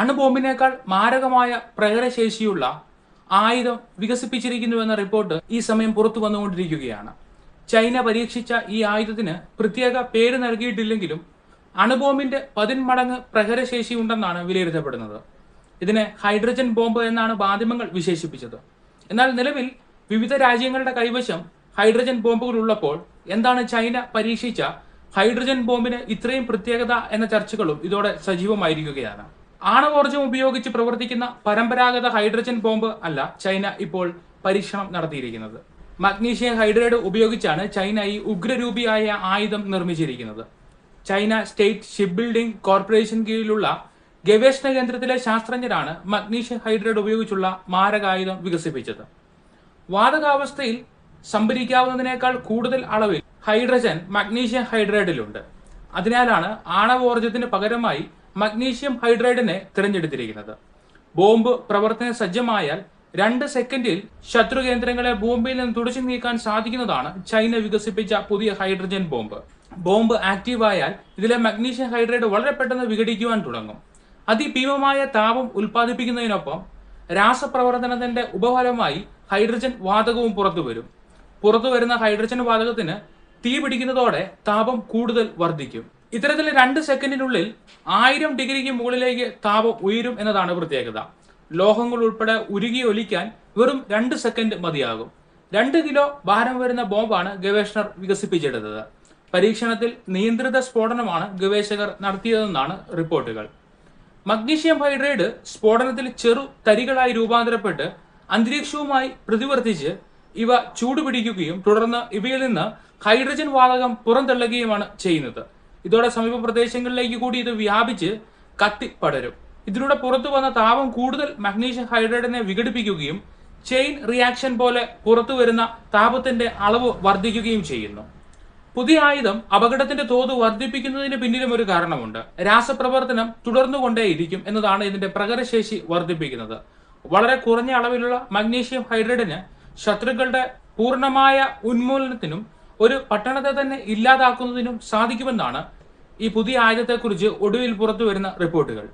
അണുബോംബിനേക്കാൾ മാരകമായ പ്രഹരശേഷിയുള്ള ആയുധം വികസിപ്പിച്ചിരിക്കുന്നുവെന്ന റിപ്പോർട്ട് ഈ സമയം പുറത്തു വന്നുകൊണ്ടിരിക്കുകയാണ്. ചൈന പരീക്ഷിച്ച ഈ ആയുധത്തിന് പ്രത്യേക പേര് നൽകിയിട്ടില്ലെങ്കിലും അണുബോംബിന്റെ പതിന്മടങ്ങ് പ്രഹരശേഷി ഉണ്ടെന്നാണ് വിലയിരുത്തപ്പെടുന്നത്. ഇതിനെ ഹൈഡ്രജൻ ബോംബ് എന്നാണ് മാധ്യമങ്ങൾ വിശേഷിപ്പിച്ചത്. എന്നാൽ നിലവിൽ വിവിധ രാജ്യങ്ങളുടെ കൈവശം ഹൈഡ്രജൻ ബോംബുകൾ ഉള്ളപ്പോൾ എന്താണ് ചൈന പരീക്ഷിച്ച ഹൈഡ്രജൻ ബോംബിന് ഇത്രയും പ്രത്യേകത എന്ന ചർച്ചകളും ഇതോടെ സജീവമായിരിക്കുകയാണ്. ആണവോർജം ഉപയോഗിച്ച് പ്രവർത്തിക്കുന്ന പരമ്പരാഗത ഹൈഡ്രജൻ ബോംബ് അല്ല ചൈന ഇപ്പോൾ പരീക്ഷണം നടത്തിയിരിക്കുന്നത്. മഗ്നീഷ്യം ഹൈഡ്രൈഡ് ഉപയോഗിച്ചാണ് ചൈന ഈ ഉഗ്രരൂപിയായ ആയുധം നിർമ്മിച്ചിരിക്കുന്നത്. China state ship building corporation കീഴിലുള്ള ഗവേഷണ കേന്ദ്രത്തിലെ ശാസ്ത്രജ്ഞരാണ് മഗ്നീഷ്യം ഹൈഡ്രൈഡ് ഉപയോഗിച്ചുള്ള മാരകായുധം വികസിപ്പിച്ചത്. വാതകാവസ്ഥയിൽ സംഭരിക്കാവുന്നതിനേക്കാൾ കൂടുതൽ അളവിൽ ഹൈഡ്രജൻ മഗ്നീഷ്യം ഹൈഡ്രൈഡിലുണ്ട്. അതിനാലാണ് ആണവോർജത്തിന് പകരമായി മഗ്നീഷ്യം ഹൈഡ്രൈഡിനെ തിരഞ്ഞെടുത്തിരിക്കുന്നത്. ബോംബ് പ്രവർത്തന സജ്ജമായാൽ രണ്ട് സെക്കൻഡിൽ ശത്രു കേന്ദ്രങ്ങളെ ബോംബിൽ നിന്ന് തുടച്ചു നീക്കാൻ സാധിക്കുന്നതാണ് ചൈന വികസിപ്പിച്ച പുതിയ ഹൈഡ്രജൻ ബോംബ്. ബോംബ് ആക്റ്റീവ് ആയാൽ ഇതിലെ മഗ്നീഷ്യം ഹൈഡ്രൈഡ് വളരെ പെട്ടെന്ന് വിഘടിക്കുവാൻ തുടങ്ങും. അതിഭീമമായ താപം ഉൽപ്പാദിപ്പിക്കുന്നതിനൊപ്പം രാസപ്രവർത്തനത്തിന്റെ ഉപഫലമായി ഹൈഡ്രജൻ വാതകവും പുറത്തു വരും. പുറത്തു വരുന്ന ഹൈഡ്രജൻ വാതകത്തിന് തീ പിടിക്കുന്നതോടെ താപം കൂടുതൽ വർദ്ധിക്കും. ഇത്തരത്തിൽ രണ്ട് സെക്കൻഡിനുള്ളിൽ ആയിരം ഡിഗ്രിക്ക് മുകളിലേക്ക് താപം ഉയരും എന്നതാണ് പ്രത്യേകത. ലോഹങ്ങൾ ഉൾപ്പെടെ ഉരുകി ഒലിക്കാൻ വെറും രണ്ട് സെക്കൻഡ് മതിയാകും. രണ്ട് കിലോ ഭാരം വരുന്ന ബോംബാണ് ഗവേഷണർ വികസിപ്പിച്ചെടുത്തത്. പരീക്ഷണത്തിൽ നിയന്ത്രിത സ്ഫോടനമാണ് ഗവേഷകർ നടത്തിയതെന്നാണ് റിപ്പോർട്ടുകൾ. മഗ്നീഷ്യം ഹൈഡ്രൈഡ് സ്ഫോടനത്തിൽ ചെറു തരികളായി രൂപാന്തരപ്പെട്ട് അന്തരീക്ഷവുമായി പ്രതിവർത്തിച്ച് ഇവ ചൂടുപിടിക്കുകയും തുടർന്ന് ഇവയിൽ നിന്ന് ഹൈഡ്രജൻ വാതകം പുറന്തള്ളുകയുമാണ് ചെയ്യുന്നത്. ഇതോടെ സമീപ പ്രദേശങ്ങളിലേക്ക് കൂടി ഇത് വ്യാപിച്ച് കത്തി പടരും. ഇതിലൂടെ പുറത്തു വന്ന താപം കൂടുതൽ മഗ്നീഷ്യം ഹൈഡ്രൈഡിനെ വിഘടിപ്പിക്കുകയും ചെയിൻ റിയാക്ഷൻ പോലെ പുറത്തു വരുന്ന താപത്തിന്റെ അളവ് വർദ്ധിക്കുകയും ചെയ്യുന്നു. പുതിയ ആയുധം അപകടത്തിന്റെ തോത് വർദ്ധിപ്പിക്കുന്നതിന് പിന്നിലും ഒരു കാരണമുണ്ട്. രാസപ്രവർത്തനം തുടർന്നുകൊണ്ടേയിരിക്കും എന്നതാണ് ഇതിന്റെ പ്രകടശേഷി വർദ്ധിപ്പിക്കുന്നത്. വളരെ കുറഞ്ഞ അളവിലുള്ള മഗ്നീഷ്യം ഹൈഡ്രൈഡിന് ശത്രുക്കളുടെ പൂർണമായ ഉന്മൂലനത്തിനും ഒരു പട്ടണത്തെ തന്നെ ഇല്ലാതാക്കുന്നതിനും സാധിക്കുമെന്നാണ് ഈ പുതിയ ആയുധത്തെക്കുറിച്ച് ഒടുവിൽ പുറത്തു വരുന്ന റിപ്പോർട്ടുകൾ.